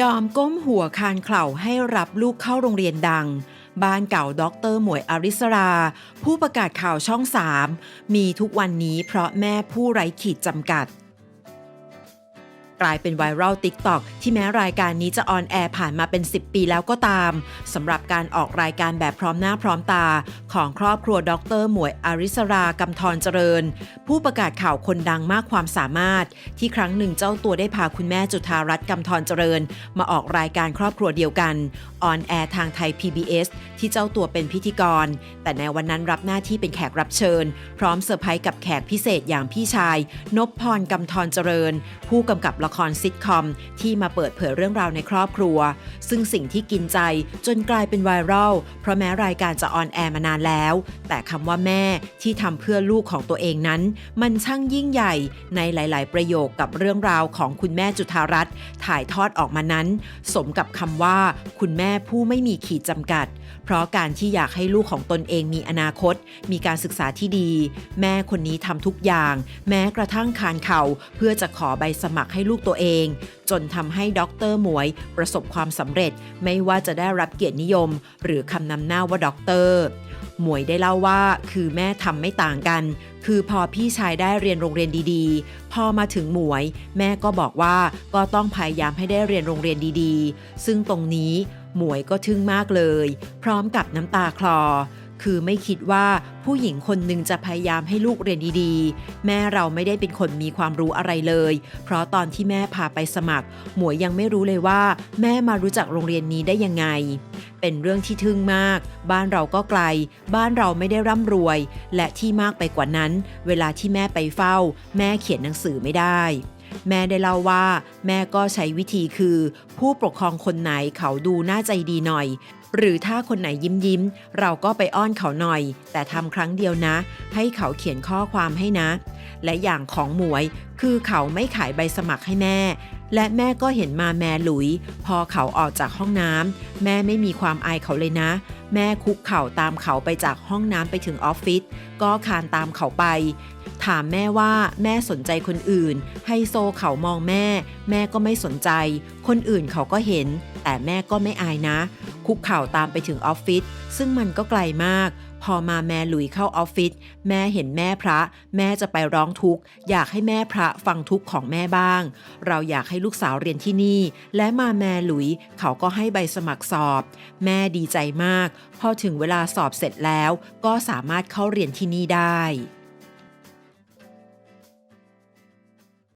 ยอมก้มหัวคานเข่าให้รับลูกเข้าโรงเรียนดัง บ้านเก่าด็อกเตอร์หมวยอาริสรา ผู้ประกาศข่าวช่อง3มีทุกวันนี้เพราะแม่ผู้ไร้ขีดจำกัด กลายเป็นไวรัลติ๊กตอกที่แม้รายการนี้จะออนแอร์ผ่านมาเป็น 10 ปีแล้วก็ตามสำหรับการออกรายการแบบพร้อมหน้าพร้อมตา ของครอบครัวดร หมวยอาริสรากำธรเจริญ ผู้ประกาศข่าวคนดังมากความสามารถ ที่ครั้งหนึ่งเจ้าตัวได้พาคุณแม่จุธารัตน์กำธรเจริญ มาออกรายการครอบครัวเดียวกันออนแอร์ทางไทย PBS ที่เจ้าตัวเป็นพิธีกร แต่ในวันนั้นรับหน้าที่เป็นแขกรับเชิญ พร้อมเซอร์ไพรส์กับแขกพิเศษอย่างพี่ชายนพพรกำธรเจริญ ผู้กำกับละคครซิทคอมที่มาเปิดเผยเรื่องราวในครอบครัว ซึ่งสิ่งที่กินใจจนกลายเป็นไวรัลเพราะแม้รายการจะออนแอร์มานานแล้ว แต่คำว่าแม่ที่ทำเพื่อลูกของตัวเองนั้น มันช่างยิ่งใหญ่ในหลาย ๆ ประโยคกับเรื่องราวของคุณแม่จุธารัตน์ถ่ายทอดออกมานั้น สมกับคำว่า คุณแม่ผู้ไม่มีขีดจำกัด เพราะการที่อยากให้ลูกของตนเองมีอนาคต มีการศึกษาที่ดี แม่คนนี้ทำทุกอย่าง แม้กระทั่งคานเข่าเพื่อจะขอใบสมัครให้ลูกตัวเอง จนทำให้ด็อกเตอร์หมวย ประสบความสำเร็จไม่ว่าจะได้รับเกียรตินิยม หรือคำนำหน้าว่าด็อกเตอร์หมวยได้เล่าว่าคือแม่ทำไม่ต่างกัน คือพอพี่ชายได้เรียนโรงเรียนดีๆ พอมาถึงหมวย แม่ก็บอกว่าก็ต้องพยายามให้ได้เรียนโรงเรียนดีๆ ซึ่งตรงนี้หมวยก็ทึ่งมากเลย พร้อมกับน้ำตาคลอ คือไม่คิดว่าผู้หญิงคนหนึ่งจะพยายามให้ลูกเรียนดีๆ แม่เราไม่ได้เป็นคนมีความรู้อะไรเลย เพราะตอนที่แม่พาไปสมัคร หมวยยังไม่รู้เลยว่า แม่มารู้จักโรงเรียนนี้ได้ยังไง เป็นเรื่องที่ทึ่งมาก บ้านเราก็ไกล บ้านเราไม่ได้ร่ำรวย และที่มากไปกว่านั้น เวลาที่แม่ไปเฝ้า แม่เขียนหนังสือไม่ได้แม่ได้เล่าว่า แม่ก็ใช้วิธีคือ ผู้ปกครองคนไหนเขาดูน่าใจดีหน่อย หรือถ้าคนไหนยิ้มยิ้ม เราก็ไปอ้อนเขาหน่อย แต่ทำครั้งเดียวนะ ให้เขาเขียนข้อความให้นะ และอย่างของหมวย คือเขาไม่ขายใบสมัครให้แม่ และแม่ก็เห็นมาแม่หลุย พอเขาออกจากห้องน้ำแม่ไม่มีความอายเขาเลยนะ แม่คุกเข่าตามเขาไปจากห้องน้ำไปถึงออฟฟิศก็คานตามเขาไปถามแม่ว่าแม่สนใจคนอื่นให้โซเขามองแม่ แม่ก็ไม่สนใจ คนอื่นเขาก็เห็น แต่แม่ก็ไม่อายนะ คุกเข่าตามไปถึงออฟฟิศซึ่งมันก็ไกลมาก พอมาแม่หลุยเข้าออฟฟิศแม่เห็นแม่พระ แม่จะไปร้องทุกข์ อยากให้แม่พระฟังทุกข์ของแม่บ้าง เราอยากให้ลูกสาวเรียนที่นี่ และมาแม่หลุยเขาก็ให้ใบสมัครสอบ แม่ดีใจมาก พอถึงเวลาสอบเสร็จแล้ว ก็สามารถเข้าเรียนที่นี่ได้